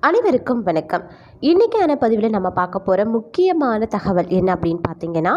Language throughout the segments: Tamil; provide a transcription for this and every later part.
அனைவருக்கும் வணக்கம். இன்றைக்கான பதிவில் நம்ம பார்க்க போகிற முக்கியமான தகவல் என்ன அப்படின்னு பார்த்தீங்கன்னா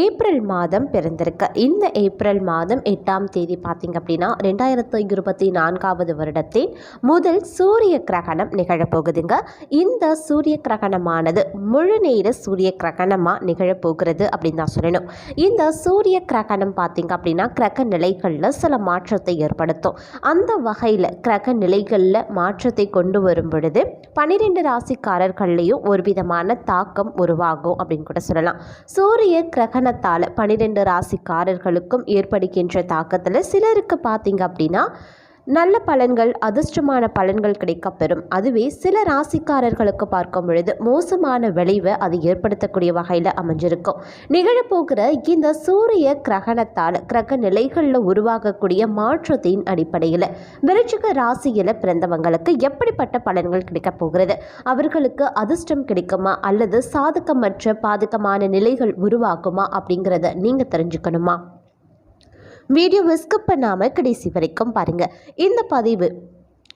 ஏப்ரல் மாதம் பிறந்திருக்கு. இந்த ஏப்ரல் மாதம் எட்டாம் தேதி பார்த்திங்க அப்படின்னா ரெண்டாயிரத்து இருபத்தி நான்காவது வருடத்தின் முதல் சூரிய கிரகணம் நிகழப்போகுதுங்க. இந்த சூரிய கிரகணமானது முழு நேர சூரிய கிரகணமாக நிகழப்போகிறது அப்படின்னு தான் சொல்லணும். இந்த சூரிய கிரகணம் பார்த்தீங்க அப்படின்னா கிரக நிலைகளில் சில மாற்றத்தை ஏற்படுத்தும். அந்த வகையில் கிரக நிலைகளில் மாற்றத்தை கொண்டு வரும் பொழுது பன்னிரெண்டு ராசிக்காரர்கள்லேயும் ஒரு விதமான தாக்கம் உருவாகும் அப்படின்னு கூட சொல்லலாம். சூரிய காரணத்தால் பன்னிரெண்டு ராசிக்காரர்களுக்கும் ஏற்படுகின்ற தாக்கத்தில் சிலருக்கு பார்த்தீங்க அப்படின்னா நல்ல பலன்கள் அதிர்ஷ்டமான பலன்கள் கிடைக்கப்பெறும். அதுவே சில ராசிக்காரர்களுக்கு பார்க்கும் பொழுது மோசமான விளைவை அது ஏற்படுத்தக்கூடிய வகையில் அமைஞ்சிருக்கும். நிகழப்போகிற இந்த சூரிய கிரகணத்தால் கிரக நிலைகளில் உருவாகக்கூடிய மாற்றத்தின் அடிப்படையில் விருச்சிக ராசியில் பிறந்தவங்களுக்கு எப்படிப்பட்ட பலன்கள் கிடைக்கப் போகிறது? அவர்களுக்கு அதிர்ஷ்டம் கிடைக்குமா? அல்லது சாதகமற்ற பாதகமான நிலைகள் உருவாகுமா? அப்படிங்கிறத நீங்கள் தெரிஞ்சுக்கணுமா? வீடியோவை ஸ்கிப் பண்ணாமல் கடைசி வரைக்கும் பாருங்கள் இந்த பதிவு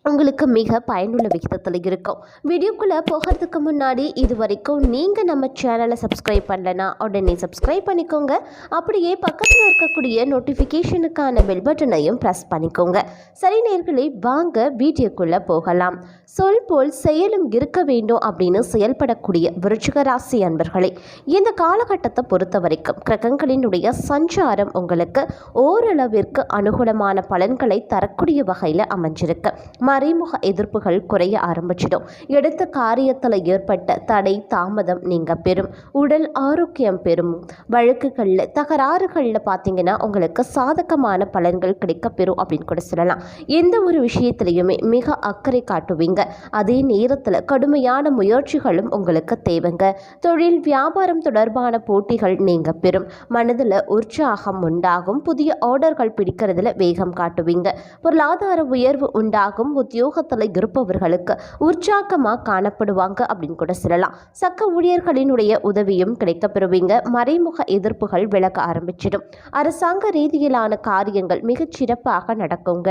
உங்களுக்கு மிக பயனுள்ள விகிதத்தில் இருக்கும். வீடியோக்குள்ளே போகிறதுக்கு முன்னாடி இது வரைக்கும் நீங்கள் நம்ம சேனலை சப்ஸ்கிரைப் பண்ணலனா உடனே சப்ஸ்கிரைப் பண்ணிக்கோங்க. அப்படியே பக்கத்தில் இருக்கக்கூடிய நோட்டிஃபிகேஷனுக்கான பெல் பட்டனையும் ப்ரெஸ் பண்ணிக்கோங்க. சரி நேர்களை வாங்க வீடியோக்குள்ளே போகலாம். சொல் போல் செயலும் இருக்க வேண்டும் அப்படின்னு செயல்படக்கூடிய விருச்சிக ராசி அன்பர்களே இந்த காலகட்டத்தை பொறுத்த வரைக்கும் கிரகங்களினுடைய சஞ்சாரம் உங்களுக்கு ஓரளவிற்கு அனுகூலமான பலன்களை தரக்கூடிய வகையில் அமைஞ்சிருக்கு. மறைமுக எதிர்ப்புகள் குறைய ஆரம்பிச்சிடும். எடுத்த காரியத்தில் ஏற்பட்ட தடை தாமதம் நீங்கள் பெறும். உடல் ஆரோக்கியம் பெறும். வழக்குகளில் தகராறுகளில் பார்த்தீங்கன்னா உங்களுக்கு சாதகமான பலன்கள் கிடைக்கப்பெறும் அப்படின்னு கூட சொல்லலாம். எந்த ஒரு விஷயத்திலையுமே மிக அக்கறை காட்டுவீங்க. அதே நேரத்தில் கடுமையான முயற்சிகளும் உங்களுக்கு தேவைங்க. தொழில் வியாபாரம் தொடர்பான போட்டிகள் நீங்க பெறும். மனதில் உற்சாகம் உண்டாகும். புதிய ஆர்டர்கள் பிடிக்கிறதுல வேகம் காட்டுவீங்க. பொருளாதார உயர்வு உண்டாகும். உத்தியோகத்தில் இருப்பவர்களுக்கு உற்சாகமாக காணப்படுவாங்க அப்படின்னு கூட சொல்லலாம். சக்க ஊழியர்களினுடைய உதவியும் கிடைக்க பெறுவீங்க மறைமுக எதிர்ப்புகள் விலக ஆரம்பிச்சிடும். அரசாங்க ரீதியிலான காரியங்கள் மிகச் சிறப்பாக நடக்குங்க.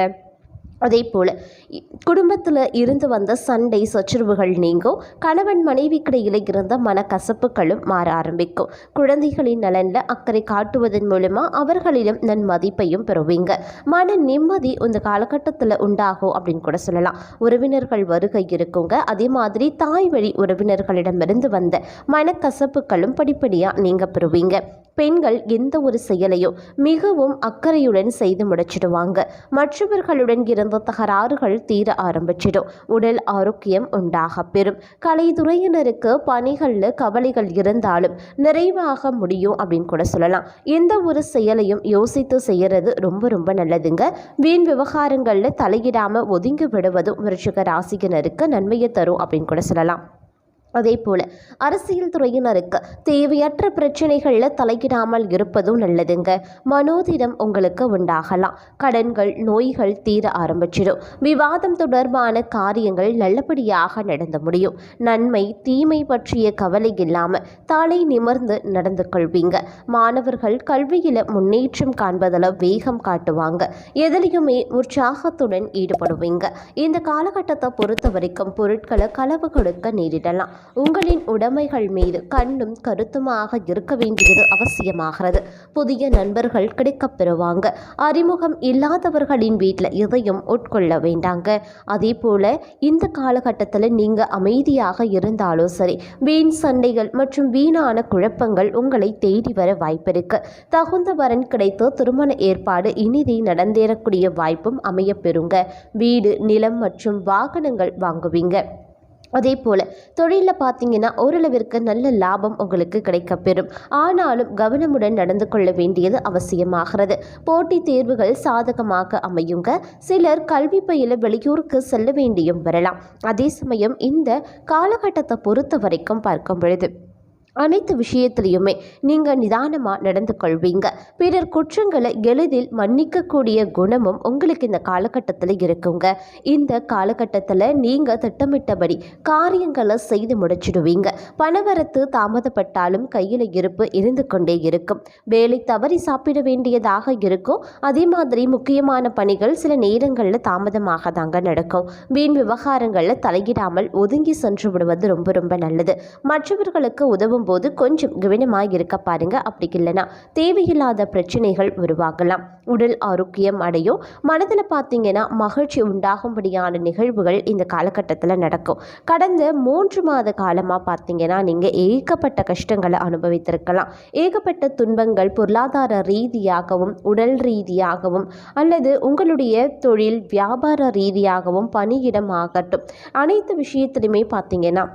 அதே போல் குடும்பத்தில் இருந்து வந்த சண்டை சச்சரவுகள் நீங்கும். கணவன் மனைவிக்கிடையில் இருந்த மனக்கசப்புகளும் மாற ஆரம்பிக்கும். குழந்தைகளின் நலனில் அக்கறை காட்டுவதன் மூலமாக அவர்களிடம் நன் மதிப்பையும் பெறுவீங்க. மன நிம்மதி இந்த காலகட்டத்தில் உண்டாகும் அப்படின்னு கூட சொல்லலாம். உறவினர்கள் வருகை இருக்குங்க. அதே மாதிரி தாய் வழி உறவினர்களிடமிருந்து வந்த மனக்கசப்புகளும் படிப்படியாக நீங்கள் பெறுவீங்க. பெண்கள் எந்த ஒரு செயலையும் மிகவும் அக்கறையுடன் செய்து முடிச்சிடுவாங்க. மற்றவர்களுடன் இருந்த தகராறுகள் தீர ஆரம்பிச்சிடும். உடல் ஆரோக்கியம் உண்டாக பெறும். கலைத்துறையினருக்கு பணிகளில் கவலைகள் இருந்தாலும் நிறைவாக முடியும் அப்படின்னு கூட சொல்லலாம். எந்த ஒரு செயலையும் யோசித்து செய்யறது ரொம்ப ரொம்ப நல்லதுங்க. வீண் விவகாரங்களில் தலையிடாமல் ஒதுங்கி விடுவதும் விருச்சிக ராசிகனருக்கு நன்மையை தரும் அப்படின்னு கூட சொல்லலாம். அதே போல் அரசியல் துறையினருக்கு தேவையற்ற பிரச்சனைகளில் தலையிடாமல் இருப்பதும் நல்லதுங்க. மனோதிடம் உங்களுக்கு உண்டாகலாம். கடன்கள் நோய்கள் தீர ஆரம்பிச்சிடும். விவாதம் தொடர்பான காரியங்கள் நல்லபடியாக நடந்து முடியும். நன்மை தீமை பற்றிய கவலை இல்லாமல் தலை நிமிர்ந்து நடந்து கொள்வீங்க. மாணவர்கள் கல்வியில் முன்னேற்றம் காண்பதில் வேகம் காட்டுவாங்க. எதிலையுமே உற்சாகத்துடன் ஈடுபடுவீங்க. இந்த காலகட்டத்தை பொறுத்த வரைக்கும் பொருட்களை களவு கொடுக்க நேரிடலாம். உங்களின் உடைமைகள் மீது கண்ணும் கருத்துமாக இருக்க வேண்டியது அவசியமாகிறது. புதிய நண்பர்கள் கிடைக்கப் பெறுவாங்க. அறிமுகம் இல்லாதவர்களின் வீட்டில் இதையும் உட்கொள்ள வேண்டாங்க. அதே போல் இந்த காலகட்டத்தில் நீங்கள் அமைதியாக இருந்தாலும் சரி வீண் சண்டைகள் மற்றும் வீணான குழப்பங்கள் உங்களை தேடி வர வாய்ப்பிருக்கு தகுந்த வரன் கிடைத்து திருமண ஏற்பாடு இனிதை நடந்தேறக்கூடிய வாய்ப்பும் அமையப்பெறுங்க வீடு நிலம் மற்றும் வாகனங்கள் வாங்குவீங்க. அதே போல் தொழிலில் பார்த்தீங்கன்னா ஓரளவிற்கு நல்ல லாபம் உங்களுக்கு கிடைக்கப்பெறும். ஆனாலும் கவனமுடன் நடந்து கொள்ள வேண்டியது அவசியமாகிறது. போட்டித் தேர்வுகள் சாதகமாக அமையுங்க. சிலர் கல்வி பயில வெளியூருக்கு செல்ல வேண்டியும் வரலாம். அதே சமயம் இந்த காலகட்டத்தை பொறுத்த வரைக்கும் பார்க்கும் பொழுது அனைத்து விஷயத்திலையுமே நீங்கள் நிதானமாக நடந்து கொள்வீங்க. பிறர் குற்றங்களை எளிதில் மன்னிக்கக்கூடிய குணமும் உங்களுக்கு இந்த காலகட்டத்தில் இருக்குங்க. இந்த காலகட்டத்தில் நீங்கள் திட்டமிட்டபடி காரியங்களை செய்து முடிச்சிடுவீங்க. பணவரத்து தாமதப்பட்டாலும் கையில் இருப்பு இருந்து கொண்டே இருக்கும். வேலை தவறி சாப்பிட வேண்டியதாக இருக்கும். அதே மாதிரி முக்கியமான பணிகள் சில நேரங்களில் தாமதமாக தாங்க நடக்கும். வீண் விவகாரங்களில் தலையிடாமல் ஒதுங்கி சென்று விடுவது ரொம்ப ரொம்ப நல்லது. மற்றவர்களுக்கு உதவும் போது கொஞ்சம் கவனமாக இருக்க பாருங்க. அப்படி இல்லைன்னா தேவையில்லாத பிரச்சனைகள் உருவாகலாம். உடல் ஆரோக்கியம் அடையும். மனதில் பார்த்தீங்கன்னா மகிழ்ச்சி உண்டாகும்படியான நிகழ்வுகள் இந்த காலகட்டத்தில் நடக்கும். கடந்த மூன்று மாத காலமாக பார்த்தீங்கன்னா நீங்கள் ஏகப்பட்ட கஷ்டங்களை அனுபவித்திருக்கலாம். ஏகப்பட்ட துன்பங்கள் பொருளாதார ரீதியாகவும் உடல் ரீதியாகவும் அல்லது உங்களுடைய தொழில் வியாபார ரீதியாகவும் பணியிடம் ஆகட்டும். அனைத்து விஷயத்திலுமே பார்த்தீங்கன்னா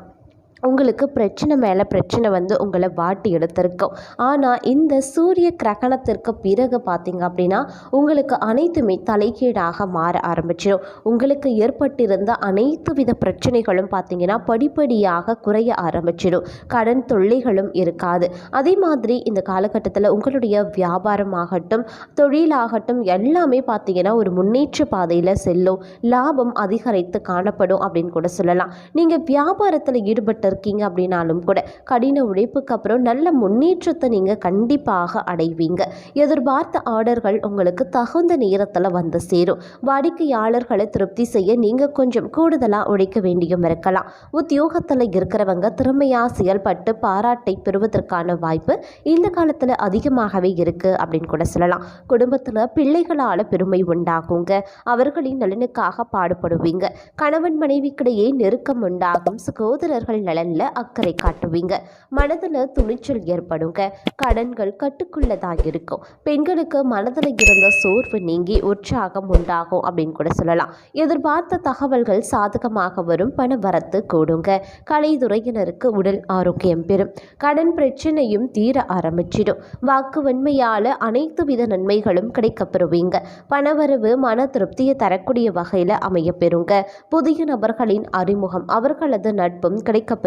உங்களுக்கு பிரச்சனை மேலே பிரச்சனை வந்து உங்களை வாட்டி எடுத்திருக்கும். ஆனால் இந்த சூரிய கிரகணத்திற்கு பிறகு பார்த்தீங்க அப்படின்னா உங்களுக்கு அனைத்துமே தலைகீழாக மாற ஆரம்பிச்சிடும் உங்களுக்கு ஏற்பட்டிருந்த அனைத்து வித பிரச்சனைகளும் பார்த்தீங்கன்னா படிப்படியாக குறைய ஆரம்பிச்சிடும் கடன் தொல்லைகளும் இருக்காது. அதே மாதிரி இந்த காலகட்டத்தில் உங்களுடைய வியாபாரமாகட்டும் தொழிலாகட்டும் எல்லாமே பார்த்தீங்கன்னா ஒரு முன்னேற்ற பாதையில் செல்லும். லாபம் அதிகரித்து காணப்படும் அப்படின்னு கூட சொல்லலாம். நீங்கள் வியாபாரத்தில் ஈடுபட்டு இருக்கீங்க அப்படின்னாலும் கூட கடின உழைப்புக்கு அப்புறம் நல்ல முன்னேற்றத்தை நீங்கள் கண்டிப்பாக அடைவீங்க. எதிர்பார்த்த ஆர்டர்கள் உங்களுக்கு தகுந்த நேரத்தில் வந்து சேரும். வாடிக்கையாளர்களை திருப்தி செய்ய நீங்கள் கொஞ்சம் கூடுதலாக உழைக்க வேண்டியும் இருக்கலாம். உத்தியோகத்தில் இருக்கிறவங்க திறமையாக செயல்பட்டு பாராட்டை பெறுவதற்கான வாய்ப்பு இந்த காலத்தில் அதிகமாகவே இருக்குது அப்படின்னு கூட சொல்லலாம். குடும்பத்தில் பிள்ளைகளால் பெருமை உண்டாகுங்க. அவர்களின் நலனுக்காக பாடுபடுவீங்க. கணவன் மனைவிக்கிடையே நெருக்கம் உண்டாகும். சகோதரர்கள் நலனில் அக்கறை காட்டுவீங்க. மனதில் துணிச்சல் ஏற்படுங்க. கடன்கள் கட்டுக்குள்ளதாக இருக்கும். பெண்களுக்கு மனதில் இருந்த சோர்வு நீங்கி உற்சாகம் உண்டாகும் அப்படின்னு கூட சொல்லலாம். எதிர்பார்த்த தகவல்கள் சாதகமாக வரும். பண வரத்து கூடுங்க. கலைத்துறையினருக்கு உடல் ஆரோக்கியம் பெறும். கடன் பிரச்சனையும் தீர ஆரம்பிச்சிடும். வாக்கு வன்மையால் அனைத்து வித நன்மைகளும் கிடைக்கப்பெறுவீங்க. பணவரவு மன திருப்தியை தரக்கூடிய வகையில் அமைய பெறுங்க. புதிய நபர்களின் அறிமுகம் அவர்களது நட்பும்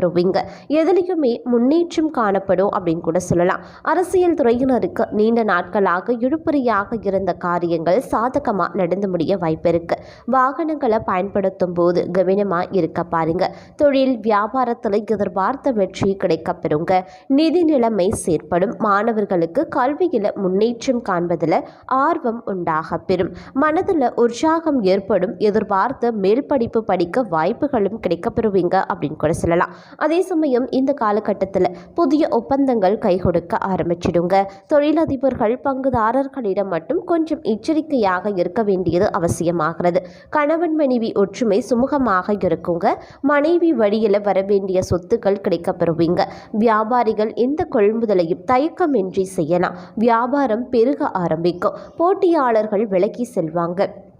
கிடைக்கப்பெறுவீங்க எதுலேயுமே முன்னேற்றம் காணப்படும் அப்படின்னு கூட சொல்லலாம். அரசியல் துறையினருக்கு நீண்ட நாட்களாக இழுபறியாக இருந்த காரியங்கள் சாதகமாக நடந்து முடிய வாய்ப்பு இருக்கு. வாகனங்களை பயன்படுத்தும் போது கவனமாக இருக்க பாருங்க. தொழில் வியாபாரத்தில் எதிர்பார்த்த வெற்றி கிடைக்கப்பெறுங்க நிதி நிலைமை செயற்படும். மாணவர்களுக்கு கல்வியில் முன்னேற்றம் காண்பதில் ஆர்வம் உண்டாக பெறும். மனதில் உற்சாகம் ஏற்படும். எதிர்பார்த்த மேல் படிப்பு படிக்க வாய்ப்புகளும் கிடைக்கப்பெறுவீங்க அப்படின்னு கூட சொல்லலாம். அதே சமயம் இந்த காலகட்டத்தில் புதிய ஒப்பந்தங்கள் கை கொடுக்க ஆரம்பிச்சிடுங்க. தொழிலதிபர்கள் பங்குதாரர்களிடம் மட்டும் கொஞ்சம் எச்சரிக்கையாக இருக்க வேண்டியது அவசியமாகிறது. கணவன் மனைவி ஒற்றுமை சுமூகமாக இருக்குங்க. மனைவி வழியில் வர வேண்டிய சொத்துக்கள் கிடைக்கப்பெறுவீங்க. வியாபாரிகள் எந்த கொள்முதலையும் தயக்கமின்றி செய்யலாம். வியாபாரம் பெருக ஆரம்பிக்கும். போட்டியாளர்கள் விலக்கி செல்வாங்க.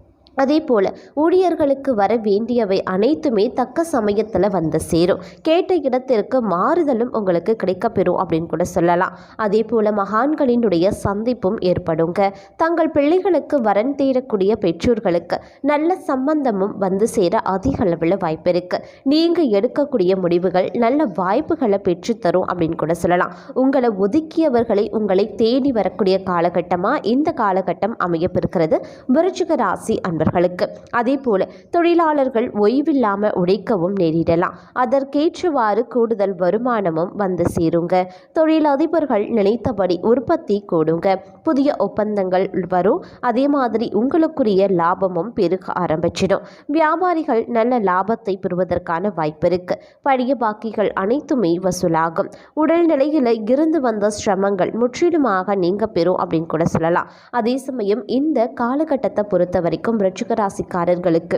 அதே போல் ஊழியர்களுக்கு வர வேண்டியவை அனைத்துமே தக்க சமயத்தில் வந்து சேரும். கேட்ட இடத்திற்கு மாறுதலும் உங்களுக்கு கிடைக்கப்பெறும் அப்படின்னு கூட சொல்லலாம். அதே போல் மகான்களினுடைய சந்திப்பும் ஏற்படுங்க. தங்கள் பிள்ளைகளுக்கு வரன் தேடக்கூடிய பெற்றோர்களுக்கு நல்ல சம்பந்தமும் வந்து சேர அதிக அளவில் வாய்ப்பு இருக்கு. நீங்கள் எடுக்கக்கூடிய முடிவுகள் நல்ல வாய்ப்புகளை பெற்றுத்தரும் அப்படின்னு கூட சொல்லலாம். உங்களை ஒதுக்கியவர்களை உங்களை தேடி வரக்கூடிய காலகட்டமாக இந்த காலகட்டம் அமையப்பெறுகிறது விருச்சிக ராசி அன்பர் நண்பர்களுக்கு அதேபோல தொழிலாளர்கள் ஓய்வில்லாமல் உழைக்கவும் நேரிடலாம். அதற்கேற்றவாறு கூடுதல் வருமானமும் வந்து சேருங்க. தொழிலதிபர்கள் நினைத்தபடி உற்பத்தி கூடுங்க. புதிய ஒப்பந்தங்கள் வரும். அதே மாதிரி உங்களுக்குரிய லாபமும் பெருக ஆரம்பிச்சிடும். வியாபாரிகள் நல்ல லாபத்தை பெறுவதற்கான வாய்ப்பு இருக்கு. பழைய பாக்கிகள் அனைத்துமே வசூலாகும். உடல் நிலையில் இருந்து வந்த சிரமங்கள் முற்றிலுமாக நீங்க பெறும் அப்படின்னு கூட சொல்லலாம். அதே சமயம் இந்த காலகட்டத்தை பொறுத்த வரைக்கும் விருச்சிக ராசிக்காரர்களுக்கு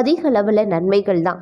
அதிக அளவில் நன்மைகள் தான்.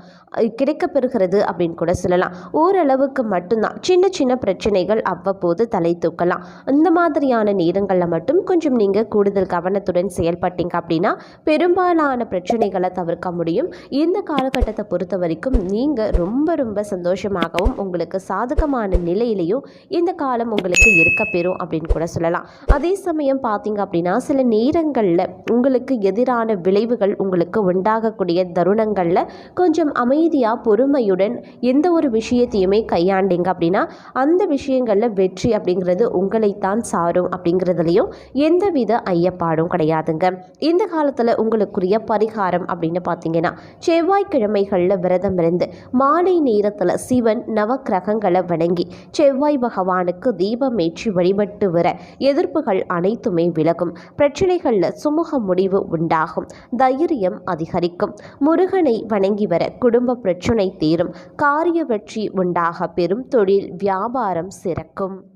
கிடைக்கப்பெறுகிறது அப்படின்னு கூட சொல்லலாம். ஓரளவுக்கு மட்டும்தான். சின்ன சின்ன பிரச்சனைகள் அவ்வப்போது தலை தூக்கலாம். இந்த மாதிரியான நேரங்களில் மட்டும் கொஞ்சம் நீங்கள் கூடுதல் கவனத்துடன் செயல்பட்டீங்க அப்படின்னா பெரும்பாலான பிரச்சனைகளை தவிர்க்க முடியும். இந்த காலகட்டத்தை பொறுத்த வரைக்கும் நீங்கள் ரொம்ப ரொம்ப சந்தோஷமாகவும் உங்களுக்கு சாதகமான நிலையிலையும் இந்த காலம் உங்களுக்கு இருக்க பெறும் அப்படின்னு கூட சொல்லலாம். அதே சமயம் பார்த்தீங்க அப்படின்னா சில நேரங்களில் உங்களுக்கு எதிரான விளைவுகள் உங்களுக்கு உண்டாகக்கூடிய தருணங்களில் கொஞ்சம் அமைதியாக பொறுமையுடன் எந்த ஒரு விஷயத்தையுமே கையாண்டிங்க அப்படின்னா அந்த விஷயங்களில் வெற்றி அப்படிங்கிறது உங்களைத்தான் சாரும் அப்படிங்கிறதுலையும் எந்தவித ஐயப்பாடும் கிடையாதுங்க. இந்த காலத்தில் உங்களுக்குரிய பரிகாரம் அப்படின்னு பார்த்தீங்கன்னா செவ்வாய்க்கிழமைகளில் விரதம் இருந்து மாலை நேரத்தில் சிவன் நவக்கிரகங்களை வணங்கி செவ்வாய் பகவானுக்கு தீபமேற்றி வழிபட்டு வர எதிர்ப்புகள் அனைத்துமே விலகும். பிரச்சனைகளில் சுமூக முடிவு உண்டாகும். தைரியம் அதிகரிக்கும். முருகனை வணங்கி வர குடும்ப பிரச்சனை தீரும். காரிய வெற்றி உண்டாக பெறும் தொழில் வியாபாரம் சிறக்கும்.